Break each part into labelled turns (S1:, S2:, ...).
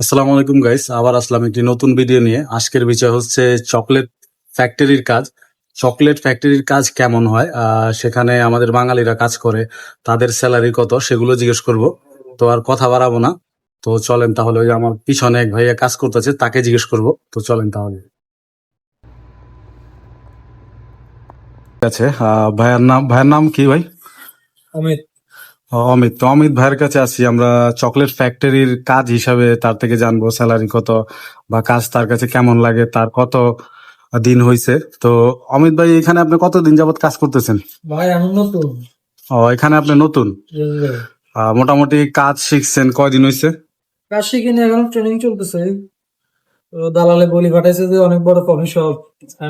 S1: আসসালামু আলাইকুম গাইস আবার আসলাম একটি নতুন ভিডিও নিয়ে। আজকের বিষয় হচ্ছে চকলেট ফ্যাক্টরির কাজ। চকলেট ফ্যাক্টরির কাজ কেমন হয়? সেখানে আমাদের বাঙালিরা কাজ করে। তাদের স্যালারি কত? সেগুলো জিজ্ঞেস করব। তো আর কথা বাড়াবো না। তো চলেন তাহলে, ওই আমার পিছনে এক ভাইয়া কাজ করতেছে, তাকে জিজ্ঞেস করব। তো চলেন তাহলে। ঠিক আছে। ভাইয়ার নাম ভাইয়ের নাম কি ভাই?
S2: অমিত
S1: অমিত তো অমিত ভাইয়ের কাছে আছি আমরা চকলেট ফ্যাক্টরির কাজ হিসাবে তার থেকে জানব স্যালারি কত বা কাজ তার কাছে কেমন লাগে তার কত দিন হয়েছে তো অমিত ভাই এখানে আপনি কতদিন যাবত কাজ করতেছেন?
S2: ভাই আমি নতুন।
S1: ও এখানে আপনি নতুন? মোটামুটি কাজ শিখছেন কয়দিন হয়েছে
S2: কাজ শিখিনি এখন ট্রেনিং চলতেছে। তো দালালে বলি পাঠাইছে যে অনেক বড় কফি শপ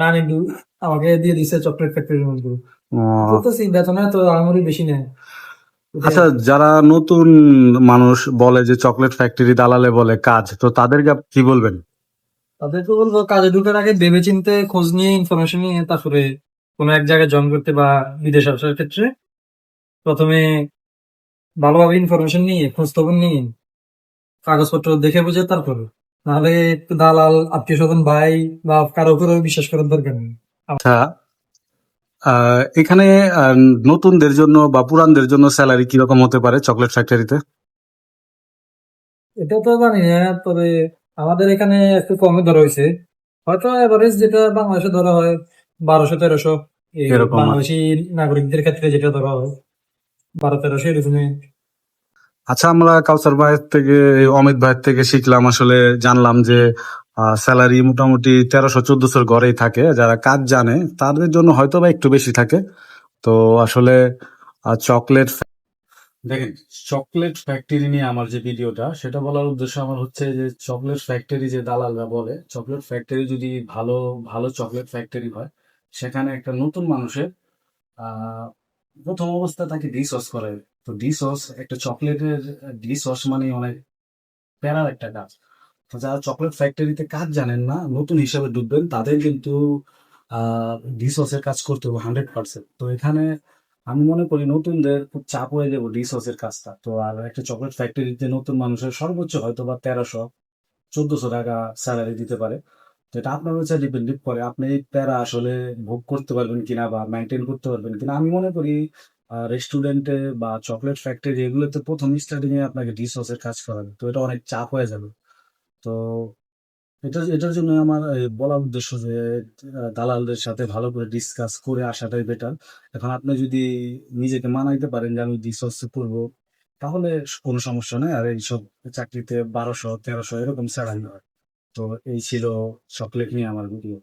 S2: রানি দু আমাকে দিয়ে দিছে চকলেট ফ্যাক্টরির মধ্যে।
S1: ও,
S2: করতেছি বেতনে তো আঙুলি বেশি নেয়
S1: আচ্ছা যারা নতুন মানুষ বলে যে চকলেট ফ্যাক্টরি দালালে বলে কাজ তো তাদেরকে কি বলবেন?
S2: তাদেরকে বলব কাজে ঢুকার আগে ভেবে চিনতে খোঁজ নিয়ে ইনফরমেশন নিয়ে তারপরে কোনো এক জায়গায় জয়েন করতে বা বিদেশ আসার ক্ষেত্রে প্রথমে ভালোভাবে ইনফরমেশন নিয়ে খোঁজ খবর নিয়ে কাগজপত্র দেখে বুঝে তারপরে। নাহলে দালাল আত্মীয় স্বজন ভাই বা কারও উপরে বিশ্বাস করার দরকার নেই।
S1: আচ্ছা এখানে নতুনদের জন্য বা পুরানদের জন্য স্যালারি কীরকম হতে পারে চকলেট ফ্যাক্টরিতে
S2: এটা তো জানি না তবে আমাদের এখানে একটু কমে ধরা হয়েছে। হয়তো এভারেজ যেটা বাংলাদেশে ধরা হয় বারোশো তেরোশো। বাংলাদেশি নাগরিকদের ক্ষেত্রে যেটা ধরা হয় বারো তেরোশো এরকমই
S1: আচ্ছা আমরা কাউসার ভাইয়ের থেকে অমিত ভাইয়ের থেকে শিখলাম আসলে জানলাম যে স্যালারি মোটামুটি তেরোশো, চোদ্দশোর ঘরেই থাকে। যারা কাজ জানে, তাদের জন্য হয়তো বা একটু বেশি থাকে। তো আসলে চকলেট দেখেন চকলেট ফ্যাক্টরি নিয়ে আমার যে ভিডিওটা, সেটা বলার উদ্দেশ্য আমার হচ্ছে যে চকলেট ফ্যাক্টরি যে দালালরা বলে চকলেট ফ্যাক্টরি যদি ভালো ভালো চকলেট ফ্যাক্টরি হয়, সেখানে একটা নতুন মানুষের প্রথম অবস্থা তাকে ডিসঅস করে তো ডিসঅস একটা চকলেটের ডিসঅস মানে অনেক প্যারার একটা কাজ। যারা চকলেট ফ্যাক্টরিতে কাজ জানেন না, নতুন হিসাবে ডুববেন তাদের কিন্তু ডিসঅসের কাজ করতে হবে হান্ড্রেড পার্সেন্ট তো এখানে আমি মনে করি নতুনদের খুব চাপ হয়ে যাব ডিসঅসের কাজটা। তো আর একটা চকলেট ফ্যাক্টরিতে নতুন মানুষের সর্বোচ্চ হয়তো বা তেরোশো, চোদ্দশো টাকা স্যালারি দিতে পারে। তো এটা আপনার হচ্ছে ডিপেন্ড করে, আপনি এই প্যারা আসলে ভোগ করতে পারবেন কিনা বা মেনটেন করতে পারবেন কিনা। আমি মনে করি রেস্টুরেন্টে বা চকলেট ফ্যাক্টরি এগুলোতে প্রথম স্টার্টিং এ আপনাকে ডিসঅসের কাজ করাবে। তো এটা অনেক চাপ হয়ে যাবে। তো এটা এটার জন্য আমার বলার উদ্দেশ্য যে দালালদের সাথে ভালো করে ডিসকাস করে আসাটাই বেটার এখন আপনি যদি নিজেকে মানাইতে পারেন যে আমি ডিসকাস করব তাহলে কোনো সমস্যা নেই। আর এইসব চাকরিতে বারোশো, তেরোশো এরকম স্যালারি হয়। তো এই ছিল চকলেট নিয়ে আমার ভিডিও